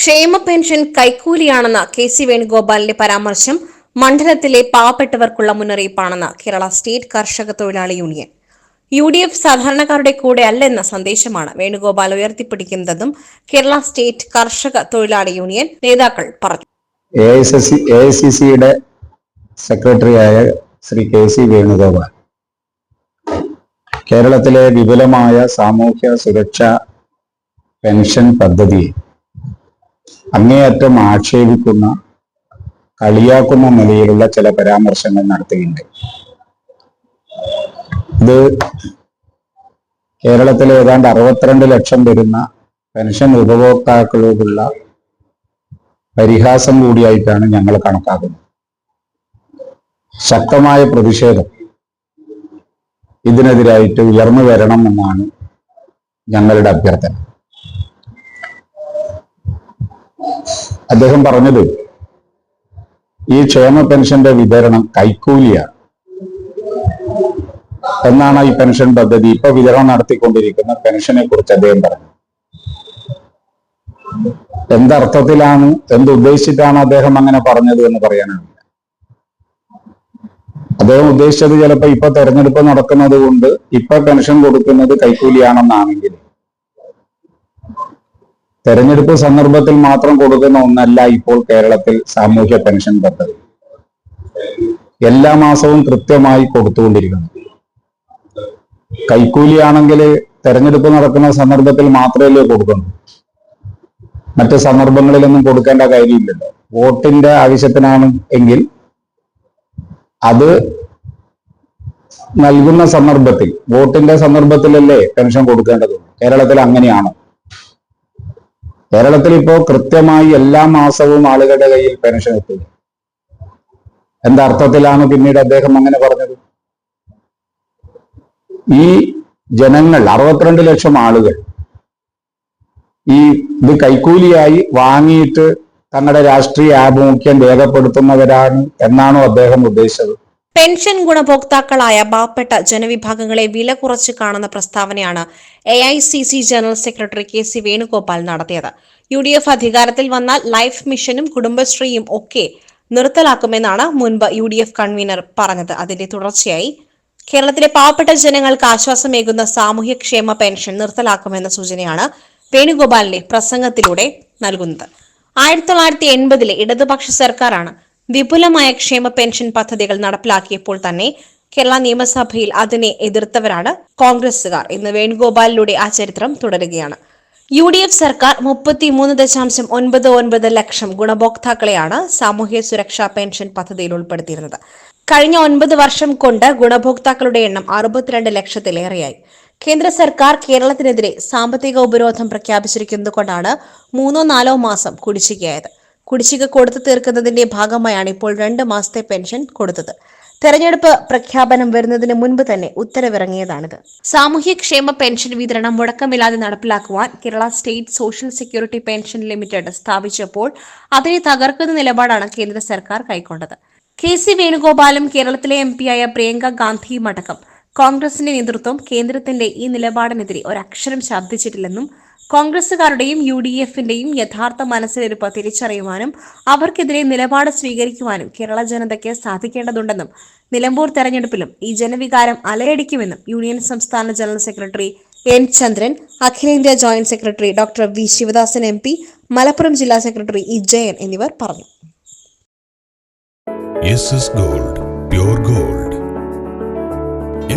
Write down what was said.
ക്ഷേമ പെൻഷൻ കൈക്കൂലിയാണെന്ന K C വേണുഗോപാലിന്റെ പരാമർശം മണ്ഡലത്തിലെ പാവപ്പെട്ടവർക്കുള്ള മുന്നറിയിപ്പാണെന്ന് കേരള സ്റ്റേറ്റ് കർഷക തൊഴിലാളി യൂണിയൻ. യു ഡി എഫ് സാധാരണക്കാരുടെ കൂടെ അല്ലെന്ന സന്ദേശമാണ് വേണുഗോപാൽ ഉയർത്തിപ്പിടിക്കുന്നതെന്നും കേരള സ്റ്റേറ്റ് കർഷക തൊഴിലാളി യൂണിയൻ നേതാക്കൾ പറഞ്ഞു. സിയുടെ സെക്രട്ടറിയായ ശ്രീ കെ സി വേണുഗോപാൽ. കേരളത്തിലെ വിപുലമായ സാമൂഹ്യ സുരക്ഷ പെൻഷൻ പദ്ധതിയെ അങ്ങേയറ്റം ആക്ഷേപിക്കുന്ന കളിയാക്കുന്ന നിലയിലുള്ള ചില പരാമർശങ്ങൾ നടത്തുകയുണ്ട് ഇത് കേരളത്തിലെ ഏതാണ്ട് അറുപത്തിരണ്ട് ലക്ഷം വരുന്ന പെൻഷൻ ഉപഭോക്താക്കളോടുള്ള പരിഹാസം കൂടിയായിട്ടാണ് ഞങ്ങൾ കണക്കാക്കുന്നത്. ശക്തമായ പ്രതിഷേധം ഇതിനെതിരായിട്ട് ഉയർന്നു വരണം എന്നാണ് ഞങ്ങളുടെ അഭ്യർത്ഥന. അദ്ദേഹം പറഞ്ഞത് ഈ ക്ഷേമ പെൻഷന്റെ വിതരണം കൈക്കൂലിയാണ്. എന്നാണ് ഈ പെൻഷൻ പദ്ധതി ഇപ്പൊ വിതരണം നടത്തിക്കൊണ്ടിരിക്കുന്ന പെൻഷനെ കുറിച്ച് അദ്ദേഹം പറഞ്ഞു എന്തർത്ഥത്തിലാണ് എന്തുദ്ദേശിച്ചിട്ടാണ് അദ്ദേഹം അങ്ങനെ പറഞ്ഞത് എന്ന് പറയാനാണ് അദ്ദേഹം ഉദ്ദേശിച്ചത് ചിലപ്പോ ഇപ്പൊ തെരഞ്ഞെടുപ്പ് നടക്കുന്നത് കൊണ്ട് ഇപ്പൊ പെൻഷൻ കൊടുക്കുന്നത് കൈക്കൂലിയാണെന്നാണെങ്കിൽ തെരഞ്ഞെടുപ്പ് സന്ദർഭത്തിൽ മാത്രം കൊടുക്കുന്ന ഒന്നല്ല ഇപ്പോൾ കേരളത്തിൽ സാമൂഹ്യ പെൻഷൻ പദ്ധതി. എല്ലാ മാസവും കൃത്യമായി കൊടുത്തുകൊണ്ടിരിക്കുന്നു. കൈക്കൂലിയാണെങ്കിൽ തെരഞ്ഞെടുപ്പ് നടക്കുന്ന സന്ദർഭത്തിൽ മാത്രമല്ലേ കൊടുക്കുന്നു. മറ്റ് സന്ദർഭങ്ങളിലൊന്നും കൊടുക്കേണ്ട കാര്യമില്ലല്ലോ. വോട്ടിന്റെ ആവശ്യത്തിനാണ് എങ്കിൽ അത് നൽകുന്ന സന്ദർഭത്തിൽ വോട്ടിന്റെ സന്ദർഭത്തിലല്ലേ പെൻഷൻ കൊടുക്കേണ്ടതുള്ളൂ. കേരളത്തിൽ അങ്ങനെയാണോ. കേരളത്തിൽ ഇപ്പോ കൃത്യമായി എല്ലാ മാസവും ആളുകളുടെ കയ്യിൽ പെൻഷൻ എത്തുക എന്തർത്ഥത്തിലാണ് പിന്നീട് അദ്ദേഹം അങ്ങനെ പറഞ്ഞത്? ഈ ജനങ്ങൾ അറുപത്തിരണ്ട് ലക്ഷം ആളുകൾ ഈ ഇത് കൈക്കൂലിയായി വാങ്ങിയിട്ട് തങ്ങളുടെ രാഷ്ട്രീയ ആഭിമുഖ്യം രേഖപ്പെടുത്തുന്നവരാണ് എന്നാണോ അദ്ദേഹം ഉദ്ദേശിച്ചത്? പെൻഷൻ ഗുണഭോക്താക്കളായ പാവപ്പെട്ട ജനവിഭാഗങ്ങളെ വില കുറച്ച് കാണുന്ന പ്രസ്താവനയാണ് A I C C general secretary K C Venugopal നടത്തിയത്. യു ഡി എഫ് അധികാരത്തിൽ വന്നാൽ ലൈഫ് മിഷനും കുടുംബശ്രീയും ഒക്കെ നിർത്തലാക്കുമെന്നാണ് മുൻപ് യു ഡി എഫ് കൺവീനർ പറഞ്ഞത്. അതിന്റെ തുടർച്ചയായി കേരളത്തിലെ പാവപ്പെട്ട ജനങ്ങൾക്ക് ആശ്വാസമേകുന്ന സാമൂഹ്യക്ഷേമ പെൻഷൻ നിർത്തലാക്കുമെന്ന സൂചനയാണ് വേണുഗോപാലിന്റെ പ്രസംഗത്തിലൂടെ നൽകുന്നത്. ആയിരത്തി തൊള്ളായിരത്തി എൺപതിലെ ഇടതുപക്ഷ സർക്കാരാണ് വിപുലമായ ക്ഷേമ പെൻഷൻ പദ്ധതികൾ നടപ്പിലാക്കിയപ്പോൾ തന്നെ കേരള നിയമസഭയിൽ അതിനെ എതിർത്തവരാണ് കോൺഗ്രസുകാർ ഇന്ന് വേണുഗോപാലിലൂടെ ആ ചരിത്രം തുടരുകയാണ്. യു ഡി എഫ് സർക്കാർ മുപ്പത്തിമൂന്ന് ദശാംശം ഒൻപത് ഒൻപത് ലക്ഷം ഗുണഭോക്താക്കളെയാണ് സാമൂഹ്യ സുരക്ഷാ പെൻഷൻ പദ്ധതിയിൽ ഉൾപ്പെടുത്തിയിരുന്നത്. കഴിഞ്ഞ ഒൻപത് വർഷം കൊണ്ട് ഗുണഭോക്താക്കളുടെ എണ്ണം അറുപത്തിരണ്ട് ലക്ഷത്തിലേറെയായി. കേന്ദ്ര സർക്കാർ കേരളത്തിനെതിരെ സാമ്പത്തിക ഉപരോധം പ്രഖ്യാപിച്ചിരിക്കുന്നത് കൊണ്ടാണ് മൂന്നോ നാലോ മാസം കുടിശ്ശികയായത്. കുടിശ്ശിക കൊടുത്തു തീർക്കുന്നതിന്റെ ഭാഗമായാണ് ഇപ്പോൾ രണ്ട് മാസത്തെ പെൻഷൻ കൊടുത്തത്. തെരഞ്ഞെടുപ്പ് പ്രഖ്യാപനം വരുന്നതിന് മുൻപ് തന്നെ ഉത്തരവിറങ്ങിയതാണിത്. സാമൂഹ്യക്ഷേമ പെൻഷൻ വിതരണം മുടക്കമില്ലാതെ നടപ്പിലാക്കുവാൻ Kerala state social security pension limited സ്ഥാപിച്ചപ്പോൾ അതിനെ തകർക്കുന്ന നിലപാടാണ് കേന്ദ്ര സർക്കാർ കൈക്കൊണ്ടത്. കെ സി വേണുഗോപാലും കേരളത്തിലെ എം പിയായ പ്രിയങ്ക ഗാന്ധിയും അടക്കം കോൺഗ്രസിന്റെ നേതൃത്വം കേന്ദ്രത്തിന്റെ ഈ നിലപാടിനെതിരെ ഒരക്ഷരം ശബ്ദിച്ചിട്ടില്ലെന്നും കോൺഗ്രസുകാരുടെയും യു ഡി എഫിന്റെയും യഥാർത്ഥ മനസ്സിലിരുപ്പ് തിരിച്ചറിയുവാനും അവർക്കെതിരെ നിലപാട് സ്വീകരിക്കുവാനും കേരള ജനതയ്ക്ക് സാധിക്കേണ്ടതുണ്ടെന്നും നിലമ്പൂർ തെരഞ്ഞെടുപ്പിലും ഈ ജനവികാരം അലയടിക്കുമെന്നും യൂണിയൻ സംസ്ഥാന ജനറൽ സെക്രട്ടറി എൻ ചന്ദ്രൻ അഖിലേന്ത്യാ joint secretary doctor V Sivadasan M P Malappuram ജില്ലാ സെക്രട്ടറി ഇ ജയൻ എന്നിവർ പറഞ്ഞു. Gold gold